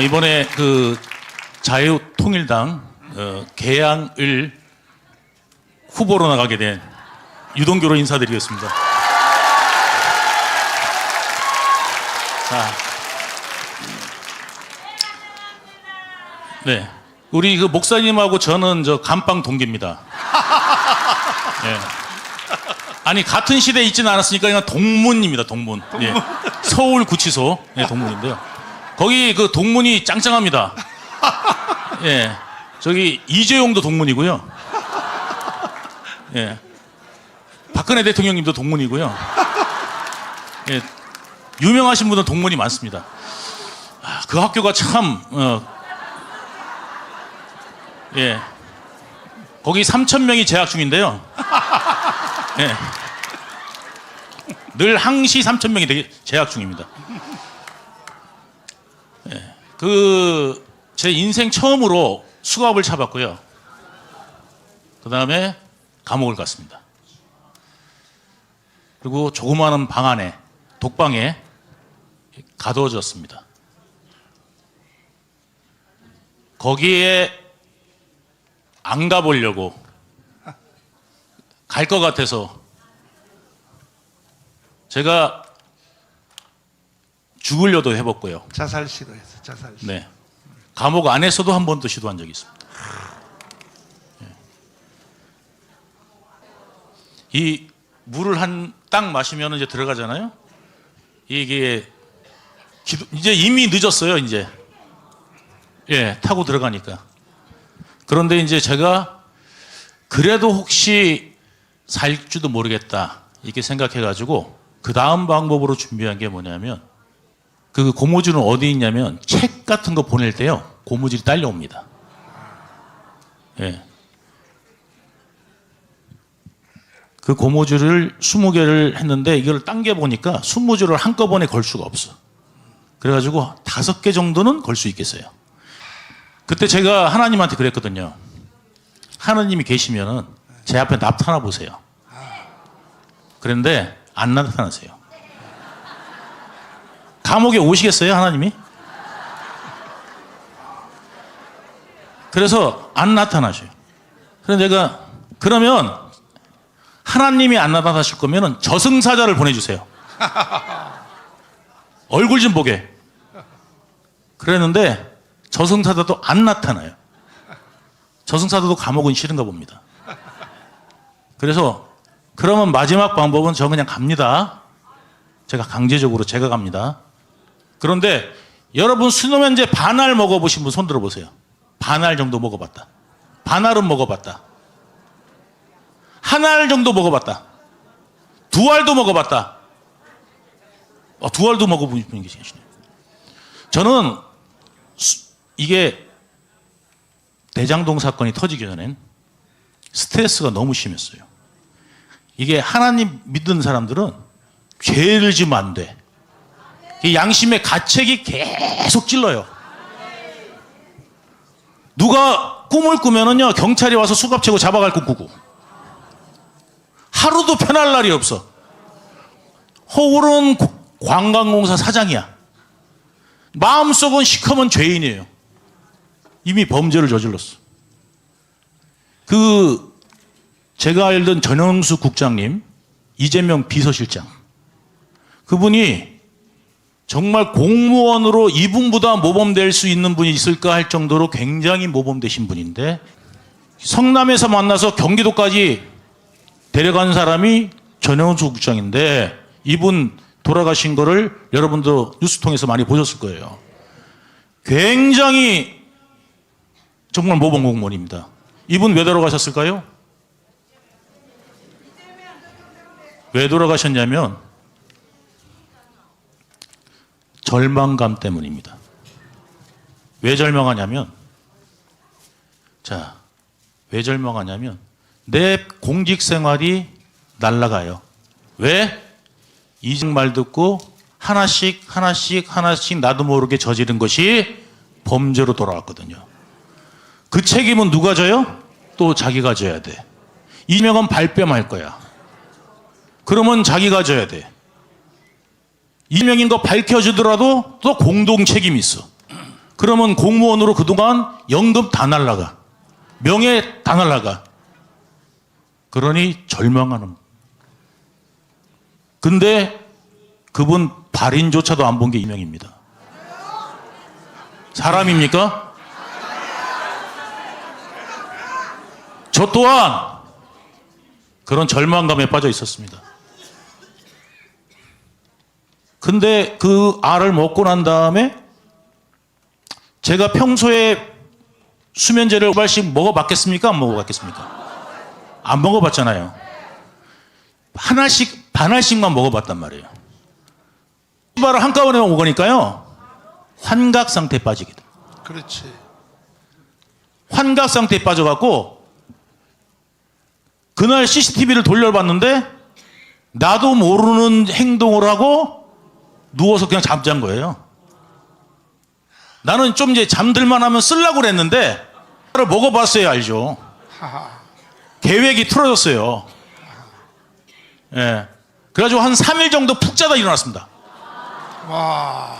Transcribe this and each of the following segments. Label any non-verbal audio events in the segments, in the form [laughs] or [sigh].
아, 이번에 그 자유통일당 어, 개항을 후보로 나가게 된 유동규로 인사드리겠습니다. 자, 네, 우리 그 목사님하고 저는 저 감방 동기입니다. [laughs] 예. 아니 같은 시대에 있지는 않았으니까 그냥 동문입니다. 동문. 예. 서울 구치소 예, 동문인데요. 거기 그 동문이 짱짱합니다. [laughs] 예. 저기 이재용도 동문이고요. 예. 박근혜 대통령님도 동문이고요. 예. 유명하신 분은 동문이 많습니다. 아, 그 학교가 참 어, 예. 거기 3천 명이 재학 중인데요. [laughs] 예. 늘 항시 3천 명이 되게 재학 중입니다. 예. 그제 인생 처음으로 수갑을 차봤고요. 그 다음에 감옥을 갔습니다. 그리고 조그마한 방 안에 독방에 가둬졌습니다. 거기에 안 가보려고 갈 것 같아서 제가 죽으려도 해봤고요. 자살 시도했어. 자살 시도. 네. 감옥 안에서도 한 번도 시도한 적이 있습니다. 예. 이 물을 한 딱 마시면 이제 들어가잖아요. 이게 기도- 이제 이미 늦었어요. 이제 예 타고 들어가니까. 그런데 이제 제가 그래도 혹시 살지도 모르겠다 이렇게 생각해가지고 그 다음 방법으로 준비한 게 뭐냐면 그 고무줄은 어디 있냐면 책 같은 거 보낼 때요 고무줄이 딸려옵니다. 예. 그 고무줄을 20개를 했는데 이걸 당겨 보니까 20줄을 한꺼번에 걸 수가 없어. 그래가지고 다섯 개 정도는 걸 수 있겠어요. 그때 제가 하나님한테 그랬거든요. 하나님이 계시면은 제 앞에 나타나 보세요. 그런데 안 나타나세요. 감옥에 오시겠어요, 하나님이? 그래서 안 나타나셔요. 그래서 내가 그러면 하나님이 안 나타나실 거면은 저승사자를 보내주세요. [laughs] 얼굴 좀 보게. 그랬는데 저승사자도 안 나타나요. 저승사자도 감옥은 싫은가 봅니다. 그래서 그러면 마지막 방법은 저 그냥 갑니다. 제가 강제적으로 제가 갑니다. 그런데 여러분 수노면제 반알 먹어보신 분 손 들어보세요. 반알 정도 먹어봤다. 반알은 먹어봤다. 한 알 정도 먹어봤다. 두 알도 먹어봤다. 어, 두 알도 먹어본 분이 계시네요. 저는 수- 이게 대장동 사건이 터지기 전엔 스트레스가 너무 심했어요. 이게 하나님 믿는 사람들은 죄를 지면 안 돼. 이 양심의 가책이 계속 찔러요. 누가 꿈을 꾸면은요, 경찰이 와서 수갑 채고 잡아갈 꿈 꾸고. 하루도 편할 날이 없어. 허울은 고- 관광공사 사장이야. 마음속은 시커먼 죄인이에요. 이미 범죄를 저질렀어. 그, 제가 알던 전영수 국장님, 이재명 비서실장. 그분이 정말 공무원으로 이분보다 모범될 수 있는 분이 있을까 할 정도로 굉장히 모범되신 분인데 성남에서 만나서 경기도까지 데려간 사람이 전영수 국장인데 이분 돌아가신 거를 여러분도 뉴스 통해서 많이 보셨을 거예요. 굉장히 정말 모범 공무원입니다. 이분 왜 돌아가셨을까요? 왜 돌아가셨냐면 절망감 때문입니다. 왜 절망하냐면 자, 왜 절망하냐면 내 공직 생활이 날라가요. 왜? 이직 말 듣고 하나씩 하나씩 하나씩 나도 모르게 저지른 것이 범죄로 돌아왔거든요. 그 책임은 누가 져요? 또 자기가 져야 돼. 이명은 발뺌할 거야. 그러면 자기가 져야 돼. 이명인 거 밝혀주더라도 또 공동 책임이 있어. 그러면 공무원으로 그동안 연금 다 날라가. 명예 다 날라가. 그러니 절망하는. 근데 그분 발인조차도 안 본 게 이명입니다. 사람입니까? 저 또한 그런 절망감에 빠져 있었습니다. 근데 그 알을 먹고 난 다음에 제가 평소에 수면제를 한 발씩 먹어봤겠습니까? 안 먹어봤겠습니까? 안 먹어봤잖아요. 하나씩, 반알씩만 먹어봤단 말이에요. 이발을 한꺼번에 먹으니까요. 환각 상태에 빠지게 돼. 그렇지. 환각 상태에 빠져갖고 그날 CCTV를 돌려봤는데 나도 모르는 행동을 하고 누워서 그냥 잠잔 거예요. 나는 좀 이제 잠들만 하면 쓰려고 그랬는데 그걸 먹어봤어야 알죠. 계획이 틀어졌어요. 예. 그래가지고 한 3일 정도 푹 자다 일어났습니다. 와.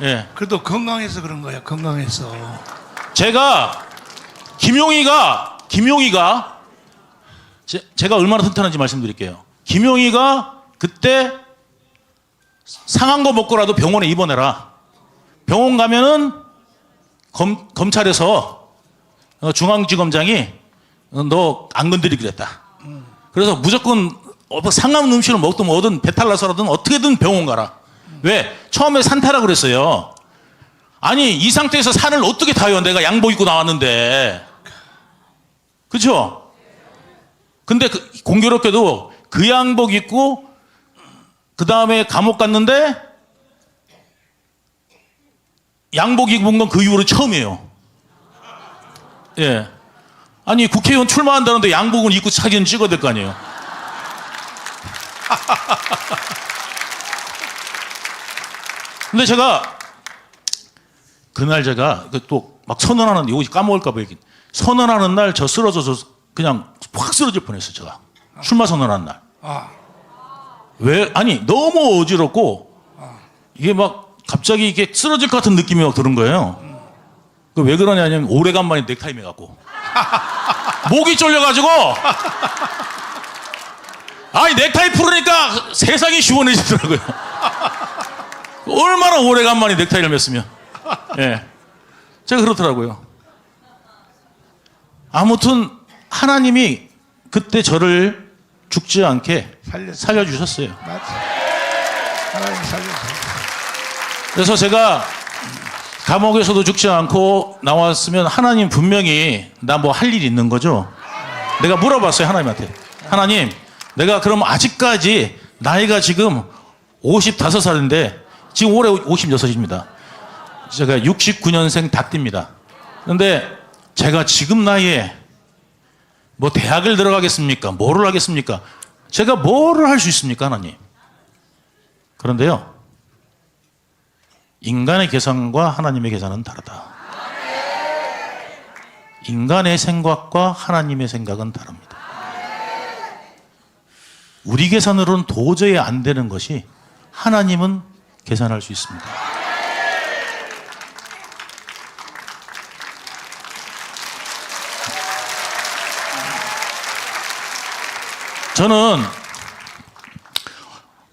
예. 그래도 건강해서 그런 거야. 건강해서. 제가 김용희가 김용희가 제, 제가 얼마나 튼튼한지 말씀드릴게요. 김용희가 그때 상한 거 먹고라도 병원에 입원해라. 병원 가면은 검, 검찰에서 어, 중앙지검장이 너 안 건드리기로 했다. 그래서 무조건 어, 뭐 상한 음식을 먹든 뭐든 배탈 나서라든 어떻게든 병원 가라. 왜? 처음에 산타라 그랬어요. 아니 이 상태에서 산을 어떻게 타요? 내가 양복 입고 나왔는데, 그렇죠? 근데 그, 공교롭게도 그 양복 입고 그 다음에 감옥 갔는데 양복 입은 건 그 이후로 처음이에요. 예. 아니 국회의원 출마한다는데 양복은 입고 사진 찍어야 될 거 아니에요. [laughs] 근데 제가 그날 제가 또 막 선언하는 이거 까먹을까 봐. 선언하는 날 저 쓰러져서 그냥 확 쓰러질 뻔했어요 제가 출마 선언하는 날. 아. 왜 아니 너무 어지럽고 이게 막 갑자기 이게 쓰러질 것 같은 느낌이 막 드는 거예요. 그 왜 그러냐면 오래간만에 넥타이 매갖고 [laughs] 목이 졸려가지고 아니 넥타이 풀으니까 세상이 시원해지더라고요. 얼마나 오래간만에 넥타이를 맸으면 예 제가 그렇더라고요. 아무튼 하나님이 그때 저를 죽지 않게. 하나님 살려줘. 그래서 제가 감옥에서도 죽지 않고 나왔으면 하나님 분명히 나 뭐 할 일이 있는 거죠. 내가 물어봤어요 하나님한테. 하나님, 내가 그럼 아직까지 나이가 지금 55살인데 지금 올해 56입니다. 제가 69년생 닭띠입니다. 그런데 제가 지금 나이에 뭐 대학을 들어가겠습니까? 뭐를 하겠습니까? 제가 뭐를 할 수 있습니까, 하나님? 그런데요. 인간의 계산과 하나님의 계산은 다르다. 인간의 생각과 하나님의 생각은 다릅니다. 우리 계산으로는 도저히 안 되는 것이 하나님은 계산할 수 있습니다. 저는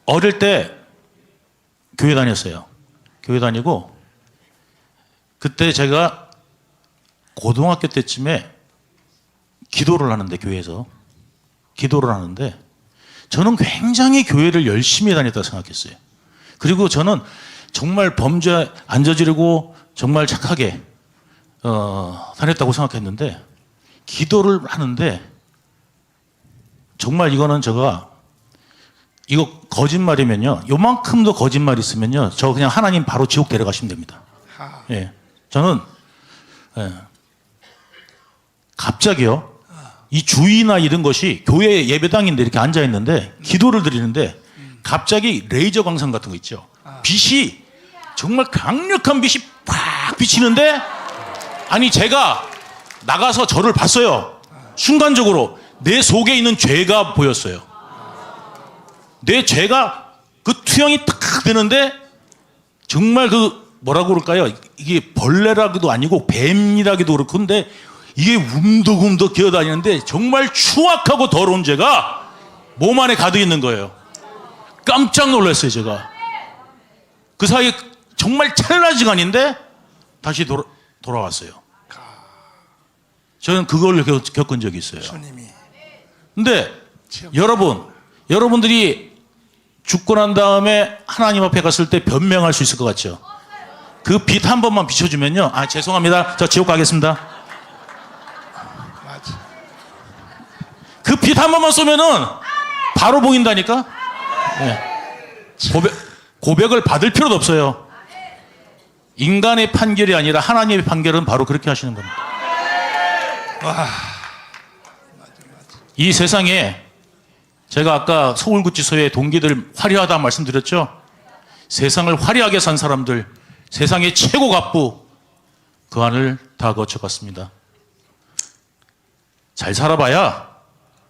어릴 때 교회 다녔어요. 교회 다니고 그때 제가 고등학교 때쯤에 기도를 하는데 교회에서 기도를 하는데 저는 굉장히 교회를 열심히 다녔다 생각했어요. 그리고 저는 정말 범죄 안 저지르고 정말 착하게 어, 다녔다고 생각했는데 기도를 하는데 정말 이거는 제가 이거 거짓말이면요. 요만큼도 거짓말 있으면요. 저 그냥 하나님 바로 지옥 데려가시면 됩니다. 하. 예. 저는, 예. 갑자기요. 이 주의나 이런 것이 교회 예배당인데 이렇게 앉아 있는데 기도를 드리는데 갑자기 레이저 광선 같은 거 있죠. 빛이 정말 강력한 빛이 팍 비치는데 아니 제가 나가서 저를 봤어요. 순간적으로 내 속에 있는 죄가 보였어요. 내 죄가 그 투영이 탁 되는데 정말 그 뭐라고 그럴까요? 이게 벌레라기도 아니고 뱀이라기도 그렇고 근데 이게 움덕움덕 기어다니는데 정말 추악하고 더러운 죄가 몸 안에 가득 있는 거예요. 깜짝 놀랐어요, 제가. 그 사이에 정말 찰나 시간인데 다시 돌아, 돌아왔어요. 저는 그걸 겪- 겪은 적이 있어요. 주님이 근데 참. 여러분, 여러분들이 죽고 난 다음에 하나님 앞에 갔을 때 변명할 수 있을 것 같죠? 그 빛 한 번만 비춰주면요. 아, 죄송합니다. 저 지옥 가겠습니다. 그 빛 한 번만 쏘면은 바로 보인다니까? 예. 고백, 고백을 받을 필요도 없어요. 인간의 판결이 아니라 하나님의 판결은 바로 그렇게 하시는 겁니다. 와. 이 세상에 제가 아까 서울구치소의 동기들 화려하다 말씀드렸죠? 세상을 화려하게 산 사람들, 세상의 최고 갑부, 그 안을 다 거쳐갔습니다. 잘 살아봐야,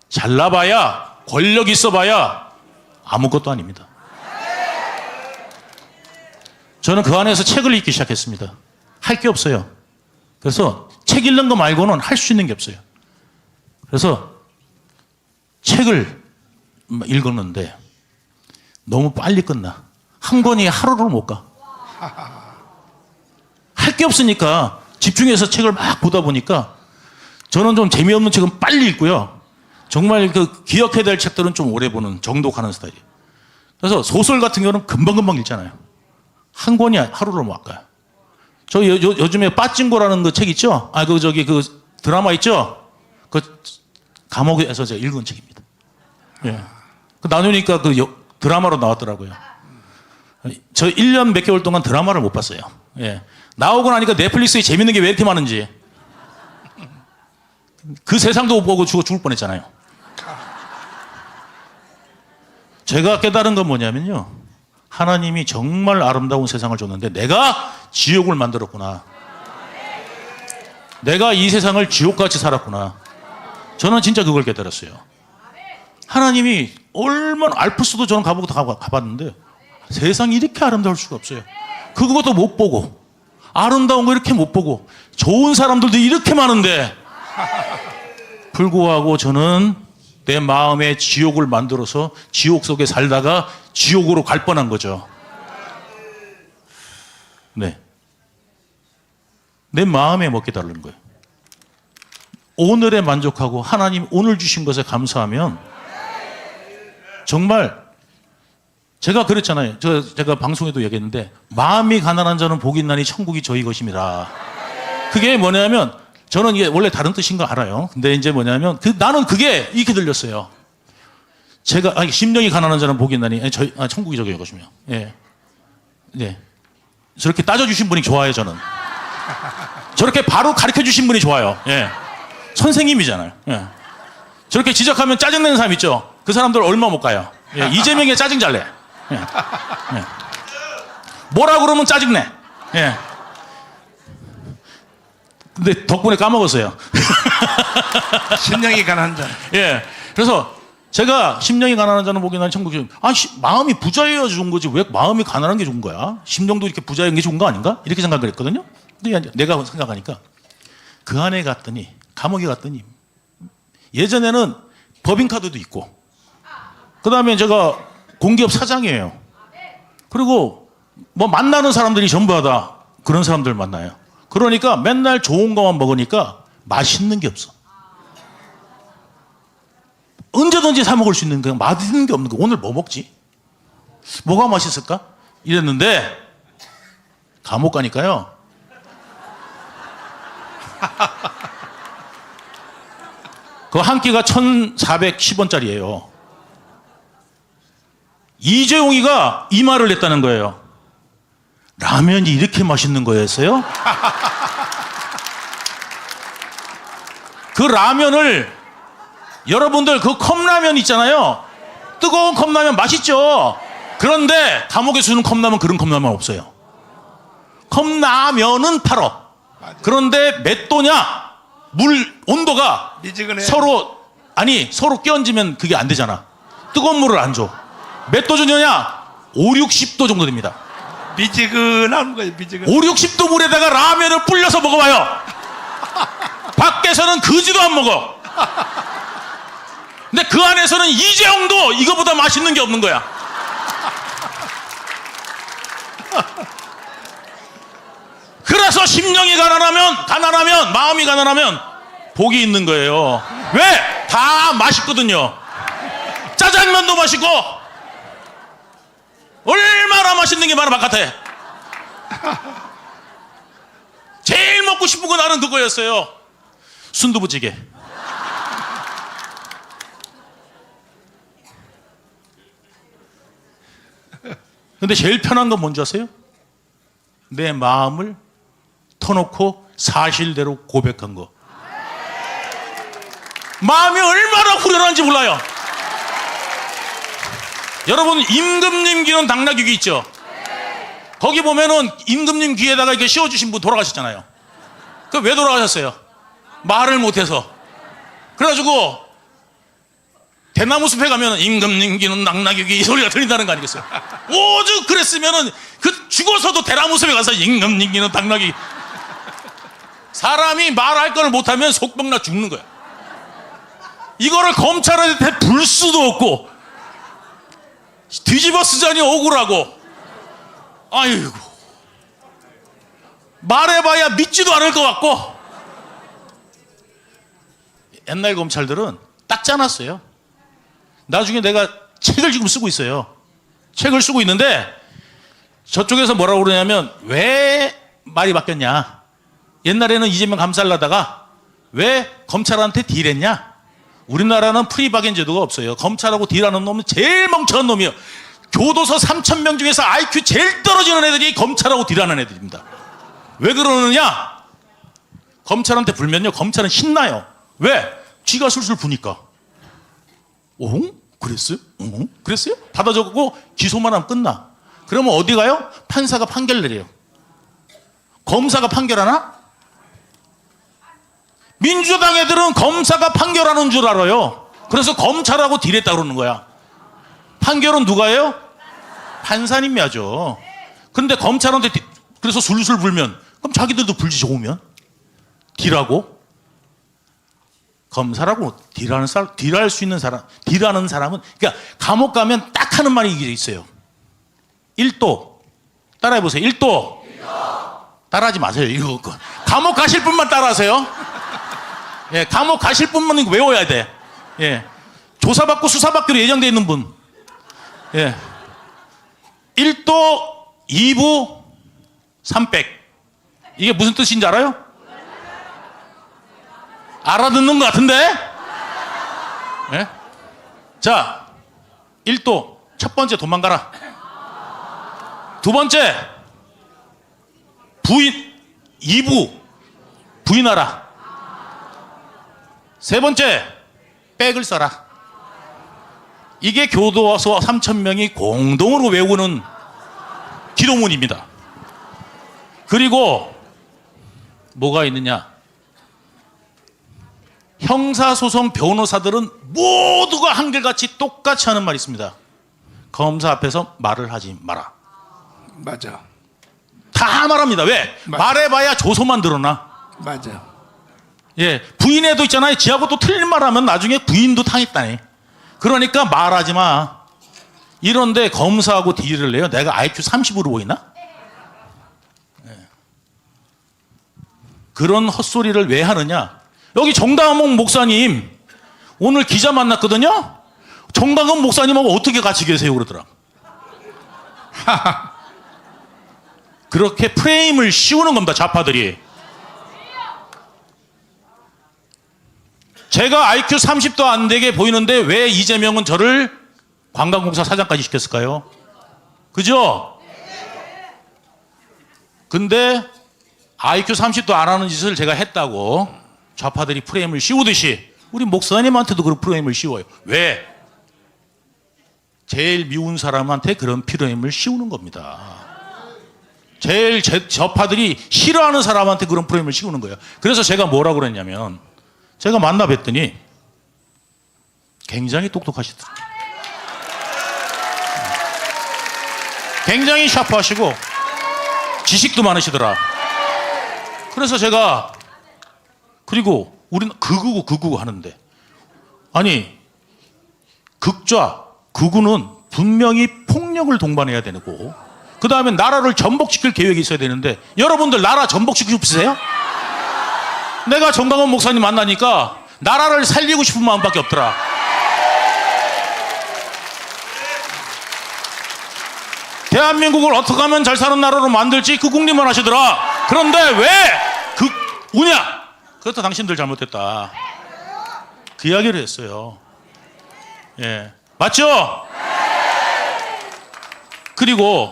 잘나봐야, 권력 있어봐야 아무것도 아닙니다. 저는 그 안에서 책을 읽기 시작했습니다. 할 게 없어요. 그래서 책 읽는 거 말고는 할 수 있는 게 없어요. 그래서 책을 읽었는데 너무 빨리 끝나. 한 권이 하루를 못 가. 할 게 없으니까 집중해서 책을 막 보다 보니까 저는 좀 재미없는 책은 빨리 읽고요. 정말 그 기억해야 될 책들은 좀 오래 보는 정도 가는 스타일이에요. 그래서 소설 같은 경우는 금방금방 읽잖아요. 한 권이 하루를 못 가요. 저 요, 요, 요즘에 빠진거라는 그 책 있죠? 아, 그 저기 그 드라마 있죠? 그 감옥에서 제가 읽은 책입니다. 예. 그 나누니까 그 여- 드라마로 나왔더라고요. 저 1년 몇 개월 동안 드라마를 못 봤어요. 예. 나오고 나니까 넷플릭스에 재밌는 게 왜 이렇게 많은지. 그 세상도 못 보고 죽어 죽을 뻔했잖아요. 제가 깨달은 건 뭐냐면요. 하나님이 정말 아름다운 세상을 줬는데 내가 지옥을 만들었구나. 내가 이 세상을 지옥같이 살았구나. 저는 진짜 그걸 깨달았어요. 하나님이 얼마나 알프스도 저는 가보고 가봤는데 세상이 이렇게 아름다울 수가 없어요. 그것도 못 보고 아름다운 거 이렇게 못 보고 좋은 사람들도 이렇게 많은데 [laughs] 불구하고 저는 내 마음에 지옥을 만들어서 지옥 속에 살다가 지옥으로 갈 뻔한 거죠. 네. 내 마음에 먹게 다른 거예요. 오늘에 만족하고 하나님 오늘 주신 것에 감사하면 정말 제가 그랬잖아요. 저 제가 방송에도 얘기했는데 마음이 가난한 자는 복이 있나니 천국이 저희 것입니다. 그게 뭐냐면 저는 이게 원래 다른 뜻인 거 알아요. 근데 이제 뭐냐면 그 나는 그게 이렇게 들렸어요. 제가 아니 심령이 가난한 자는 복이 있나니 아니, 저희 아, 천국이 저기 것이며. 예. 네. 저렇게 따져 주신 분이 좋아요, 저는. 저렇게 바로 가르쳐 주신 분이 좋아요. 예. 선생님이잖아요. 예. 저렇게 지적하면 짜증내는 사람 있죠? 그 사람들 얼마 못 가요. 예. 이재명의 짜증 잘내. 예. 예. 뭐라 그러면 짜증내. 예. 근데 덕분에 까먹었어요. 신령이 가난한 자. 예. 그래서 제가 심령이 가난한 자는 복이 나는 천국이 아 시- 마음이 부자여야 좋은 거지 왜 마음이 가난한 게 좋은 거야? 심령도 이렇게 부자인 게 좋은 거 아닌가? 이렇게 생각을 했거든요. 근데 내가 생각하니까 그 안에 갔더니 감옥에 갔더니 예전에는 법인카드도 있고 그 다음에 제가 공기업 사장이에요. 그리고 뭐 만나는 사람들이 전부 다 그런 사람들 만나요. 그러니까 맨날 좋은 것만 먹으니까 맛있는 게 없어. 언제든지 사 먹을 수 있는 거 맛있는 게 없는 거 오늘 뭐 먹지? 뭐가 맛있을까? 이랬는데 감옥 가니까요. 그 한 끼가 1,410원짜리예요. 이재용이가 이 말을 했다는 거예요. 라면이 이렇게 맛있는 거였어요? 그 라면을 여러분들 그 컵라면 있잖아요. 뜨거운 컵라면 맛있죠? 그런데 감옥에 주는 컵라면 그런 컵라면 없어요. 컵라면은 팔어. 그런데 몇 도냐? 물 온도가 미지근해. 서로 아니 서로 끼얹으면 그게 안 되잖아. 뜨거운 물을 안 줘. 몇 도 주느냐? 5, 60도 정도 됩니다. 미지근한 거예요, 미지근. 5, 60도 물에다가 라면을 불려서 먹어봐요. 밖에서는 그지도 안 먹어. 근데 그 안에서는 이재용도 이거보다 맛있는 게 없는 거야. 그래서 심령이 가난하면, 가난하면, 마음이 가난하면 복이 있는 거예요. 왜? 다 맛있거든요. 짜장면도 맛있고, 얼마나 맛있는 게 많아, 바깥에. 제일 먹고 싶은 거 나는 그거였어요. 순두부찌개. 근데 제일 편한 건 뭔지 아세요? 내 마음을 터놓고 사실대로 고백한 거. 마음이 얼마나 후련한지 몰라요. 여러분 임금님 귀는 당나귀 있죠? 거기 보면은 임금님 귀에다가 이렇게 씌워주신 분 돌아가셨잖아요. 그 왜 돌아가셨어요? 말을 못해서. 그래가지고 대나무 숲에 가면 임금님 귀는 낙나귀 귀이 소리가 들린다는 거 아니겠어요? 오죽 그랬으면은 그 죽어서도 대나무 숲에 가서 임금님 귀는 낙나귀 귀. 사람이 말할 걸 못하면 속병나 죽는 거야. 이거를 검찰한테 불 수도 없고 뒤집어 쓰자니 억울하고 아이고. 말해봐야 믿지도 않을 것 같고. 옛날 검찰들은 딱 짜놨어요. 나중에 내가 책을 지금 쓰고 있어요. 책을 쓰고 있는데 저쪽에서 뭐라고 그러냐면 왜 말이 바뀌었냐 옛날에는 이재명 감살라다가 왜 검찰한테 딜했냐 우리나라는 프리바겐 제도가 없어요. 검찰하고 딜하는 놈은 제일 멍청한 놈이에요. 교도소 3천 명 중에서 IQ 제일 떨어지는 애들이 검찰하고 딜하는 애들입니다. 왜 그러느냐? 검찰한테 불면요. 검찰은 신나요. 왜? 쥐가 술술 부니까. 어? 그랬어요? 어? 그랬어요? 받아 적고 기소만 하면 끝나. 그러면 어디 가요? 판사가 판결 내려요. 검사가 판결하나? 민주당 애들은 검사가 판결하는 줄 알아요. 그래서 검찰하고 딜했다 그러는 거야. 판결은 누가 해요? 판사님이 하죠. 근데 검찰한테 디- 그래서 술술 불면 그럼 자기들도 불지 좋으면 딜하고 검사라고 딜하는 사람, 딜할 수 있는 사람, 딜하는 사람은 그러니까 감옥 가면 딱 하는 말이 이게 있어요. 1도 따라해 보세요. 1도 따라하지 마세요. 이거 감옥 가실 분만 따라하세요. 예, 감옥 가실 분만 외워야 돼. 예. 조사받고 수사받기로 예정돼 있는 분. 예. 1도 2부 300. 이게 무슨 뜻인지 알아요? 알아듣는 것 같은데? 예? 자, 1도 첫 번째 도망가라. 두 번째 부인 2부 부인하라. 세 번째, 백을 써라. 이게 교도소 3천 명이 공동으로 외우는 기도문입니다. 그리고 뭐가 있느냐? 형사소송 변호사들은 모두가 한결같이 똑같이 하는 말이 있습니다. 검사 앞에서 말을 하지 마라. 맞아. 다 말합니다. 왜? 맞아. 말해봐야 조소만 드러나. 맞아. 예, 부인애도 있잖아요. 지하고 또 틀린 말 하면 나중에 부인도 당했다네. 그러니까 말하지 마. 이런데 검사하고 딜을 내요. 내가 IQ 30으로 보이나? 예. 그런 헛소리를 왜 하느냐? 여기 정다목 목사님 오늘 기자 만났거든요. 정다목 목사님하고 어떻게 같이 계세요? 그러더라. [laughs] 그렇게 프레임을 씌우는 겁니다. 좌파들이. 제가 IQ 30도 안 되게 보이는데 왜 이재명은 저를 관광공사 사장까지 시켰을까요? 그죠? 근데 IQ 30도 안 하는 짓을 제가 했다고 좌파들이 프레임을 씌우듯이 우리 목사님한테도 그런 프레임을 씌워요. 왜? 제일 미운 사람한테 그런 프레임을 씌우는 겁니다. 제일 제, 좌파들이 싫어하는 사람한테 그런 프레임을 씌우는 거예요. 그래서 제가 뭐라고 그랬냐면 제가 만나 뵀더니 굉장히 똑똑하시더라고요. 굉장히 샤프하시고 지식도 많으시더라. 그래서 제가 그리고 우리는 극우고 극우고 하는데 아니 극좌 극우는 분명히 폭력을 동반해야 되고 그 다음에 나라를 전복시킬 계획이 있어야 되는데 여러분들 나라 전복시키고 싶으세요? 내가 정강원 목사님 만나니까 나라를 살리고 싶은 마음밖에 없더라. 대한민국을 어떻게 하면 잘 사는 나라로 만들지 그 국립만 하시더라. 그런데 왜 극우냐? 그것도 당신들 잘못했다. 그 이야기를 했어요. 예. 맞죠? 그리고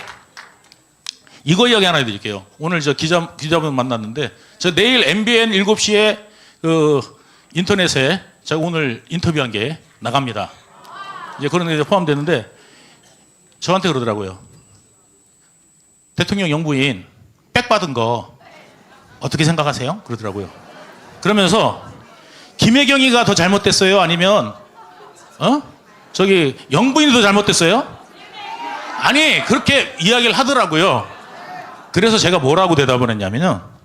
이거 이야기 하나 해드릴게요. 오늘 저 기자, 기자분 만났는데, 저 내일 MBN 7시에 그 인터넷에 제가 오늘 인터뷰한 게 나갑니다. 이제 그런 게 포함되는데, 저한테 그러더라고요. 대통령 영부인 백 받은 거 어떻게 생각하세요? 그러더라고요. 그러면서 김혜경이가 더 잘못됐어요? 아니면 어? 저기 영부인이 더 잘못됐어요? 아니 그렇게 이야기를 하더라고요. 그래서 제가 뭐라고 대답을 했냐면요.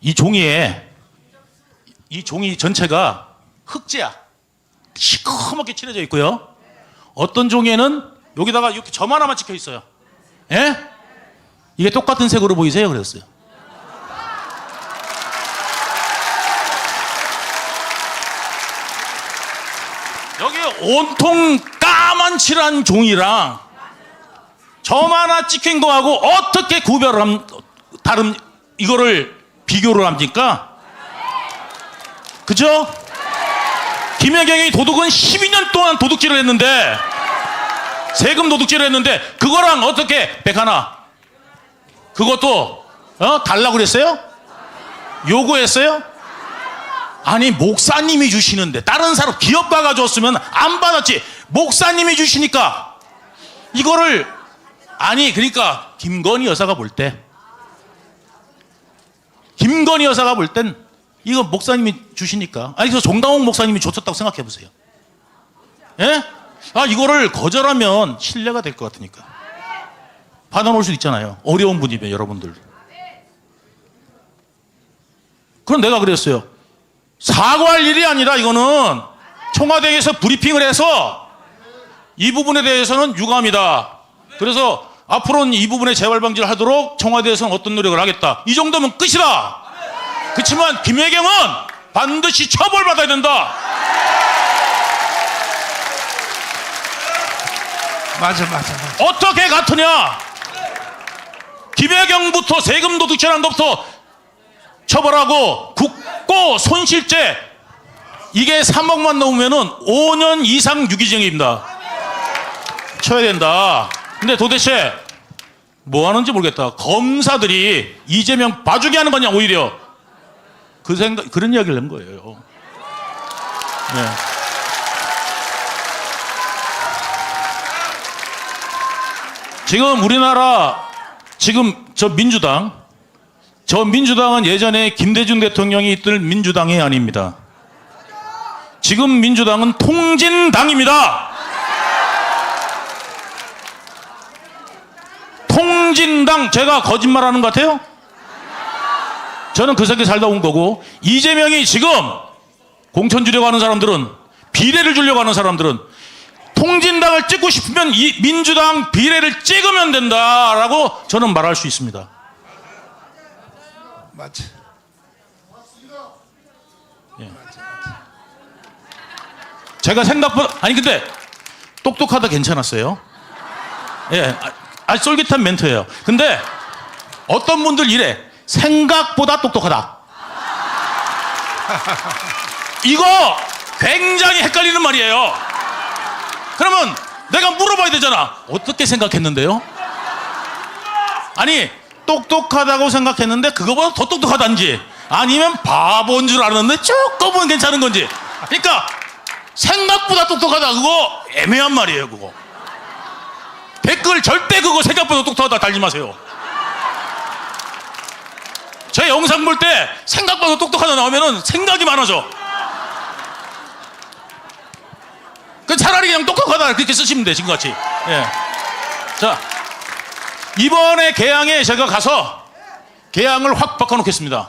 이 종이에 이 종이 전체가 흑재야. 시커멓게 칠해져 있고요. 어떤 종이에는 여기다가 이렇게 점 하나만 찍혀 있어요. 예? 이게 똑같은 색으로 보이세요? 그랬어요. 여기 온통 까만 칠한 종이랑 점 하나 찍힌 거하고 어떻게 구별을 함, 다른 이거를 비교를 합니까? 그죠? 김혜경이 도둑은 12년 동안 도둑질을 했는데 세금 도둑질을 했는데 그거랑 어떻게 백하나 그것도 어? 달라고 그랬어요? 요구했어요? 아니 목사님이 주시는데 다른 사람 기업가가 줬으면 안 받았지 목사님이 주시니까 이거를 아니 그러니까 김건희 여사가 볼때 김건희 여사가 볼 땐 이거 목사님이 주시니까. 아니 그래서 정강욱 목사님이 줬었다고 생각해 보세요. 예? 아 이거를 거절하면 신뢰가 될 것 같으니까. 받아놓을 수 있잖아요. 어려운 분이면 여러분들. 그럼 내가 그랬어요. 사과할 일이 아니라 이거는 청와대에서 브리핑을 해서 이 부분에 대해서는 유감이다. 그래서 앞으로는 이 부분의 재발 방지를 하도록 청와대에서는 어떤 노력을 하겠다. 이 정도면 끝이다. 그렇지만 김혜경은 반드시 처벌받아야 된다. 맞아, 맞아, 맞아. 어떻게 같으냐? 김혜경부터 세금 도둑질한 것부터 처벌하고 국고 손실죄 이게 3억만 넘으면은 5년 이상 유기징역입니다. 쳐야 된다. 근데 도대체 뭐 하는지 모르겠다. 검사들이 이재명 봐주게 하는 거냐 오히려 그 생각 그런 이야기를 한 거예요. 네. 지금 우리나라 지금 저 민주당 저 민주당은 예전에 김대중 대통령이 있던 민주당이 아닙니다. 지금 민주당은 통진당입니다. 통진당 제가 거짓말하는 것 같아요? 저는 그 세계 살다 온 거고 이재명이 지금 공천 주려고 하는 사람들은 비례를 주려고 하는 사람들은 통진당을 찍고 싶으면 이 민주당 비례를 찍으면 된다라고 저는 말할 수 있습니다. 맞아. 제가 생각보다 아니 근데 똑똑하다 괜찮았어요. 예, 아, 아 쫄깃한 멘트예요. 근데 어떤 분들 이래 생각보다 똑똑하다. [laughs] 이거 굉장히 헷갈리는 말이에요. 그러면 내가 물어봐야 되잖아. 어떻게 생각했는데요? 아니 똑똑하다고 생각했는데 그거보다 더 똑똑하단지 아니면 바보인 줄 알았는데 조금은 괜찮은 건지. 그러니까 생각보다 똑똑하다 그거 애매한 말이에요 그거. 댓글 절대 그거 생각보다 똑똑하다 달지 마세요. 제 영상 볼 때 생각보다 똑똑하다 나오면은 생각이 많아져. 그 차라리 그냥 똑똑하다 그렇게 쓰시면 돼 지금같이. 예. 자 이번에 개항에 제가 가서 개항을 확 바꿔놓겠습니다.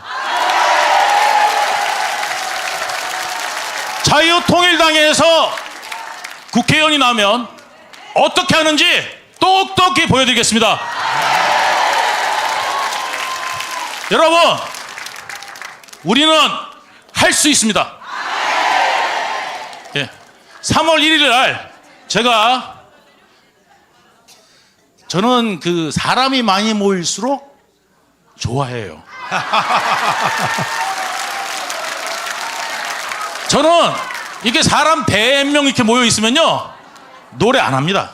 자유통일당에서 국회의원이 나면 어떻게 하는지 똑똑히 보여드리겠습니다. 여러분, 우리는 할 수 있습니다. 예. 3월 1일 날 제가 저는 그 사람이 많이 모일수록 좋아해요. [laughs] 저는 이렇게 사람 100명 이렇게 모여 있으면요. 노래 안 합니다.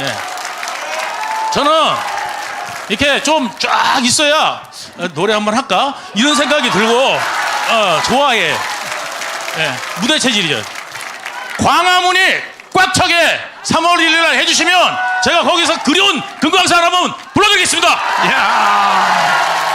예. 저는 이렇게 좀 쫙 있어야 어, 노래 한번 할까? 이런 생각이 들고 어, 좋아해. 예. 무대 체질이죠. 광화문이 꽉 차게 3월 1일 날 해주시면 제가 거기서 그리운 금강산 한번 불러드리겠습니다. 이야.